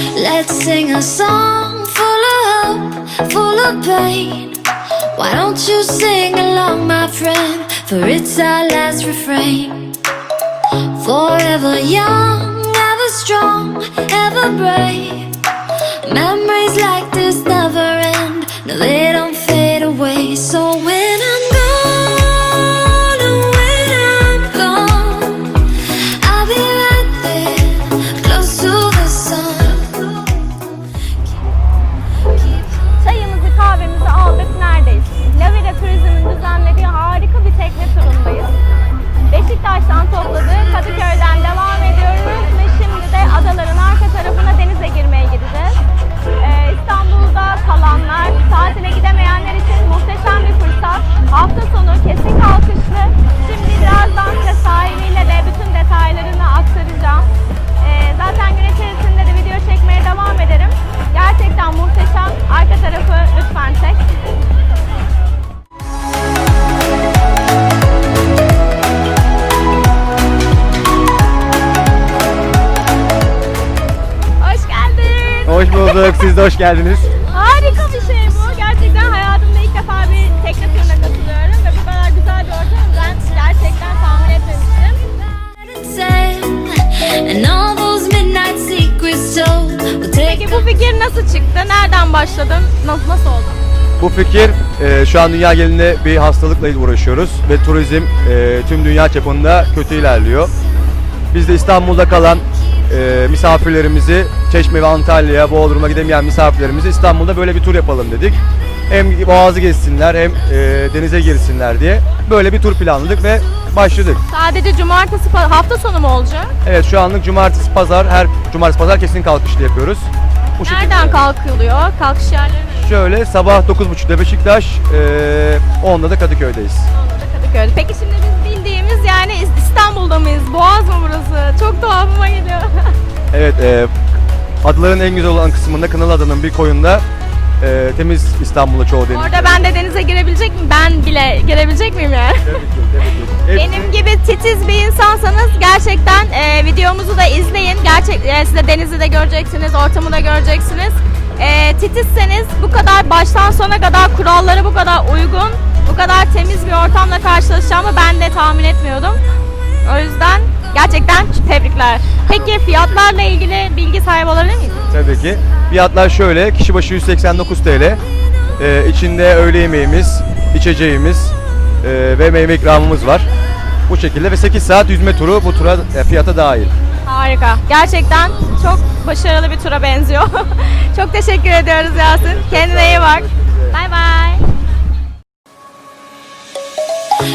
Let's sing a song full of hope, full of pain. Why don't you sing along, my friend? For it's our last refrain. Forever young, ever strong, ever brave. Memories Hoş bulduk. Siz de hoş geldiniz. Harika bir şey bu. Gerçekten hayatımda ilk defa bir tekne turuna katılıyorum ve bu kadar güzel bir ortamı ben gerçekten tahmin etmemiştim. And all those midnight secrets told will take Peki bu fikir nasıl çıktı? Nereden başladın? Nasıl, nasıl oldu? Bu fikir e, şu an dünya genelinde bir hastalıkla uğraşıyoruz ve turizm e, tüm dünya çapında kötü ilerliyor. Biz de İstanbul'da kalan e, misafirlerimizi Çeşme ve Antalya'ya, Bodrum'a gidemeyen misafirlerimizi İstanbul'da böyle bir tur yapalım dedik. Hem boğazı gezsinler hem e, denize girsinler diye böyle bir tur planladık ve başladık. Sadece cumartesi, pa- hafta sonu mu olacak? Evet şu anlık cumartesi pazar her cumartesi pazar kesin kalkışlı yapıyoruz. Bu Nereden kalkılıyor? Kalkış yerleri neresi? Şöyle sabah 9.30'da Beşiktaş, e, 10'da da Kadıköy'deyiz. Onda Kadıköy'de. Peki şimdi biz İstanbul'da mıyız? Boğaz mı burası? Çok tuhafıma geliyor. Evet, e, adaların en güzel olan kısmında Kınalıada'nın bir koyunda e, temiz İstanbul'da çoğu deniz. Orada ben de denize girebilecek miyim? Ben bile girebilecek miyim yani? Tabii ki, tabii ki. Hepsi- Benim gibi titiz bir insansanız gerçekten e, videomuzu da izleyin. Gerçek e, siz de denizi de göreceksiniz, ortamı da göreceksiniz. E, titizseniz bu kadar baştan sona kadar kurallara bu kadar uygun, bu kadar temiz bir ortamla karşılaşacağımı ben de tahmin etmiyordum. O yüzden gerçekten tebrikler. Peki fiyatlarla ilgili bilgi sahibi olabilir miyiz? Tabii ki. Fiyatlar şöyle, kişi başı 189 TL. E, içinde öğle yemeğimiz, içeceğimiz e, ve meyve ikramımız var. Bu şekilde ve 8 saat yüzme turu bu tura e, fiyata dahil. Harika. Gerçekten çok başarılı bir tura benziyor. çok teşekkür ediyoruz Yasin. Kendine iyi bak. Bay bay.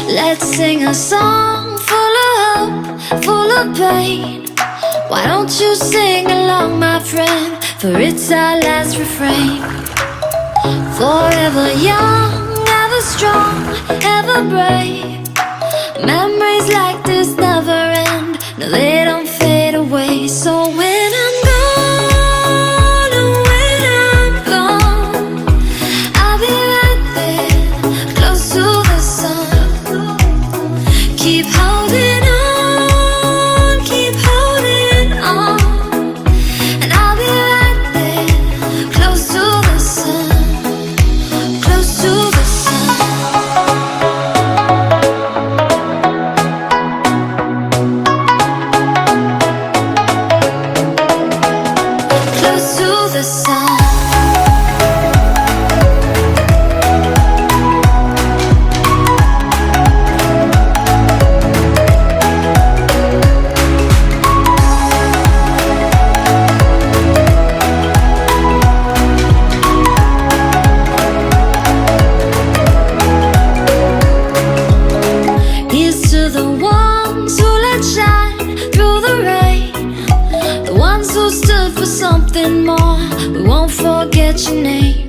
Let's sing a song full of pain. Why don't you sing along, my friend? For it's our last refrain. Forever young, ever strong, ever brave. Memories like this We won't forget your name.